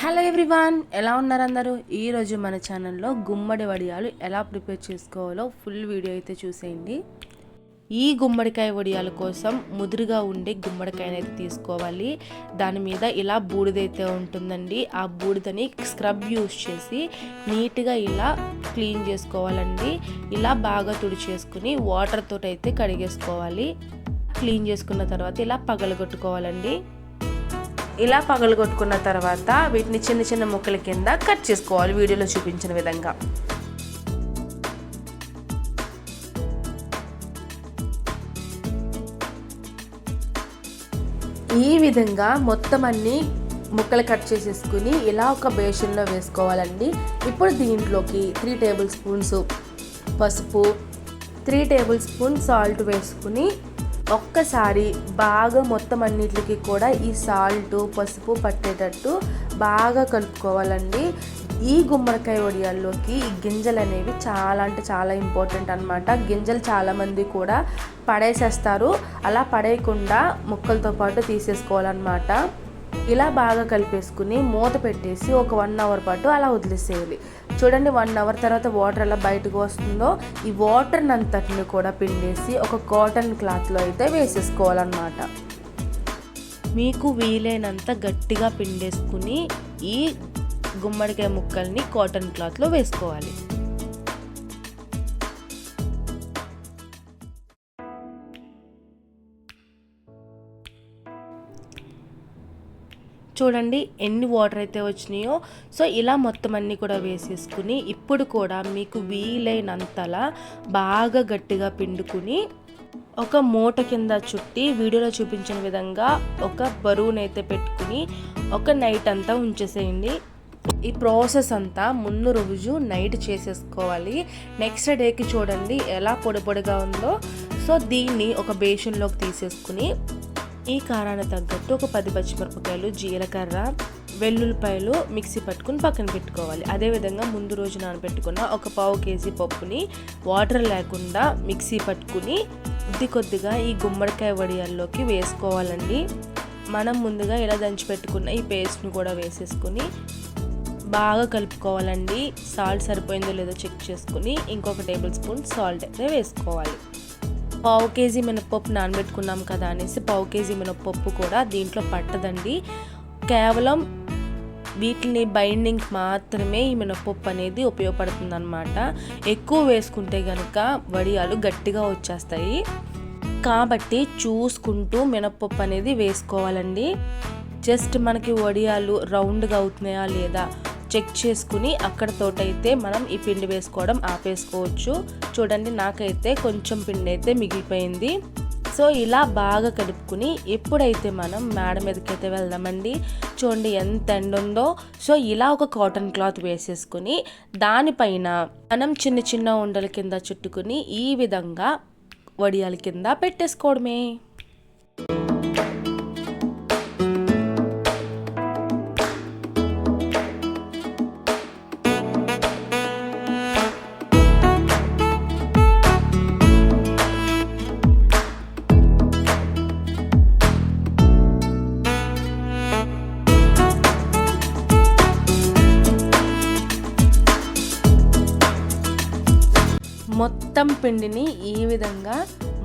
Hello everyone ఎలా ఉన్నారు అందరూ ఈరోజు మన ఛానల్లో గుమ్మడి వడియాలు ఎలా ప్రిపేర్ చేసుకోవాలో ఫుల్ వీడియో అయితే చూసేయండి. ఈ గుమ్మడికాయ వడియాల కోసం ముదురుగా ఉండే గుమ్మడికాయని అయితే తీసుకోవాలి. దాని మీద ఇలా బూడిదైతే ఉంటుందండి. ఆ బూడిదని స్క్రబ్ యూస్ చేసి నీట్గా ఇలా క్లీన్ చేసుకోవాలండి. ఇలా బాగా తుడిచేసుకుని వాటర్ తోటి అయితే కడిగేసుకోవాలి. క్లీన్ చేసుకున్న తర్వాత ఇలా పగలగొట్టుకోవాలండి. ఇలా పగలగొట్టుకున్న తర్వాత వీటిని చిన్న చిన్న ముక్కల కింద కట్ చేసుకోవాలి వీడియోలో చూపించిన విధంగా. ఈ విధంగా మొత్తం అన్ని ముక్కలు కట్ చేసేసుకుని ఇలా ఒక బేషన్లో వేసుకోవాలండి. ఇప్పుడు దీంట్లోకి త్రీ టేబుల్ స్పూన్స్ పసుపు త్రీ టేబుల్ స్పూన్ సాల్ట్ వేసుకుని ఒక్కసారి బాగా మొత్తం అన్నిటికి కూడా ఈ సాల్ట్ పసుపు పట్టేటట్టు బాగా కలుపుకోవాలండి. ఈ గుమ్మడికాయ వడియాల్లోకి ఈ గింజలు అనేవి చాలా అంటే చాలా ఇంపార్టెంట్ అనమాట గింజలు చాలామంది కూడా పడేసేస్తారు. అలా పడేయకుండా ముక్కలతో పాటు తీసేసుకోవాలన్నమాట. ఇలా బాగా కలిపేసుకుని మూత పెట్టేసి ఒక వన్ అవర్ పాటు అలా వదిలేసేయాలి. చూడండి వన్ అవర్ తర్వాత వాటర్ ఎలా బయటకు వస్తుందో ఈ వాటర్ అంతటిని కూడా పిండేసి ఒక కాటన్ క్లాత్లో అయితే వేసేసుకోవాలన్నమాట. మీకు వీలైనంత గట్టిగా పిండేసుకుని ఈ గుమ్మడికాయ ముక్కల్ని కాటన్ క్లాత్లో వేసుకోవాలి. చూడండి ఎన్ని వాటర్ అయితే వచ్చినాయో. సో ఇలా మొత్తం అన్నీ కూడా వేసేసుకుని ఇప్పుడు కూడా మీకు వీలైనంతలా బాగా గట్టిగా పిండుకుని ఒక మూట కింద చుట్టి వీడియోలో చూపించిన విధంగా ఒక బరువునైతే పెట్టుకుని ఒక నైట్ అంతా ఉంచేసేయండి. ఈ ప్రాసెస్ అంతా ముందు రోజు నైట్ చేసేసుకోవాలి. నెక్స్ట్ డేకి చూడండి ఎలా పొడి పొడిగా ఉందో. సో దీన్ని ఒక బేషన్లోకి తీసేసుకుని ఈ కారాన్ని తగ్గట్టు ఒక పది పచ్చిమిరపకాయలు జీలకర్ర వెల్లుల్లిపాయలు మిక్సీ పట్టుకుని పక్కన పెట్టుకోవాలి. అదేవిధంగా ముందు రోజు నానబెట్టుకున్న ఒక పావు కేజీ పప్పుని వాటర్ లేకుండా మిక్సీ పట్టుకుని కొద్ది కొద్దిగా ఈ గుమ్మడికాయ వడియాల్లోకి వేసుకోవాలండి. మనం ముందుగా ఇలా దంచి పెట్టుకున్న ఈ పేస్ట్ని కూడా వేసేసుకుని బాగా కలుపుకోవాలండి. సాల్ట్ సరిపోయిందో లేదో చెక్ చేసుకుని ఇంకొక టేబుల్ స్పూన్ సాల్ట్ అయితే వేసుకోవాలి. పావు కేజీ మినపప్పు నానబెట్టుకున్నాం కదా అనేసి పావు కేజీ మినపప్పు కూడా దీంట్లో పట్టదండి. కేవలం వీటిని బైండింగ్ మాత్రమే ఈ మినపప్పు అనేది ఉపయోగపడుతుంది అనమాట ఎక్కువ వేసుకుంటే కనుక వడియాలు గట్టిగా వచ్చేస్తాయి. కాబట్టి చూసుకుంటూ మినపప్పు అనేది వేసుకోవాలండి. జస్ట్ మనకి వడియాలు రౌండ్గా అవుతున్నాయా లేదా చెక్ చేసుకుని అక్కడతోటైతే మనం ఈ పిండి వేసుకోవడం ఆపేసుకోవచ్చు. చూడండి నాకైతే కొంచెం పిండి అయితే మిగిలిపోయింది. సో ఇలా బాగా కలుపుకుని ఎప్పుడైతే మనం మేడ మీదకి అయితే వెళ్దామండి చూడండి ఎంత ఎండ ఉందో. సో ఇలా ఒక కాటన్ క్లాత్ వేసేసుకుని దానిపైన మనం చిన్న చిన్న ఉండల కింద చుట్టుకుని ఈ విధంగా వడియాల కింద పెట్టేసుకోవడమే. మొత్తం పిండిని ఈ విధంగా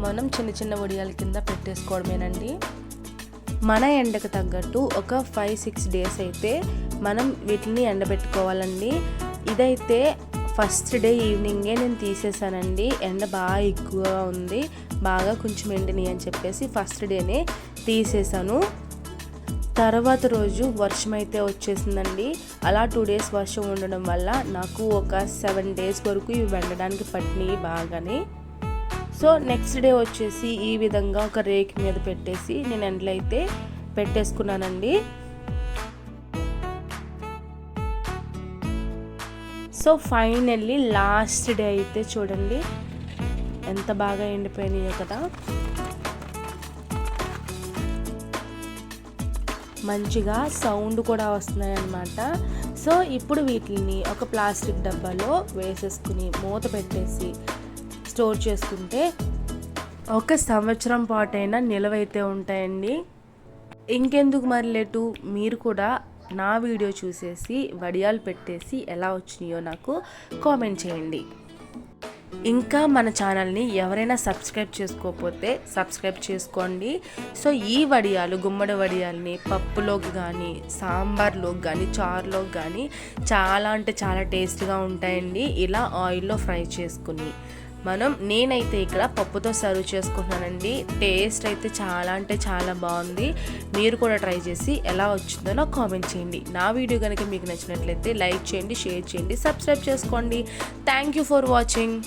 మనం చిన్న చిన్న వడియాల కింద పెట్టేసుకోవడమేనండి. మన ఎండకు తగ్గట్టు ఒక ఫైవ్ సిక్స్ డేస్ అయితే మనం వీటిని ఎండబెట్టుకోవాలండి. ఇదైతే ఫస్ట్ డే ఈవినింగే నేను తీసేసానండి. ఎండ బాగా ఎక్కువగా ఉంది. బాగా కొంచెం ఎండిని అని చెప్పేసి ఫస్ట్ డేనే తీసేసాను. తర్వాత రోజు వర్షం అయితే వచ్చేసిందండి. అలా టూ డేస్ వర్షం ఉండడం వల్ల నాకు ఒక సెవెన్ డేస్ వరకు ఇవి వెండడానికి పట్టినాయి బాగానే. సో నెక్స్ట్ డే వచ్చేసి ఈ విధంగా ఒక రేక్ మీద పెట్టేసి నేను ఎండలో అయితే పెట్టేసుకున్నానండి. సో ఫైనల్లీ లాస్ట్ డే అయితే చూడండి. ఎంత బాగా ఎండిపోయినాయో కదా. మంచిగా సౌండ్ కూడా వస్తున్నాయి అన్నమాట సో ఇప్పుడు వీటిని ఒక ప్లాస్టిక్ డబ్బాలో వేసేసుకుని మూత పెట్టేసి స్టోర్ చేసుకుంటే ఒక సంవత్సరం పాటైనా నిలవైతే ఉంటాయండి. ఇంకెందుకు మరి లేటు? మీరు కూడా నా వీడియో చూసేసి వడియాలు పెట్టేసి ఎలా వచ్చినాయో నాకు కామెంట్ చేయండి. ఇంకా మన ఛానల్ని ఎవరైనా సబ్స్క్రైబ్ చేసుకోకపోతే సబ్స్క్రైబ్ చేసుకోండి. సో ఈ వడియాలు గుమ్మడి వడియాల్ని పప్పులోకి కానీ సాంబార్లోకి కానీ చారులోకి కానీ చాలా అంటే చాలా టేస్ట్గా ఉంటాయండి. ఇలా ఆయిల్లో ఫ్రై చేసుకుని మనం నేనైతే ఇక్కడ పప్పుతో సర్వ్ చేసుకుంటున్నానండి. టేస్ట్ అయితే చాలా అంటే చాలా బాగుంది. మీరు కూడా ట్రై చేసి ఎలా వచ్చిందో నాకు కామెంట్ చేయండి. నా వీడియో కనుక మీకు నచ్చినట్లయితే లైక్ చేయండి షేర్ చేయండి సబ్స్క్రైబ్ చేసుకోండి. Thank you for watching.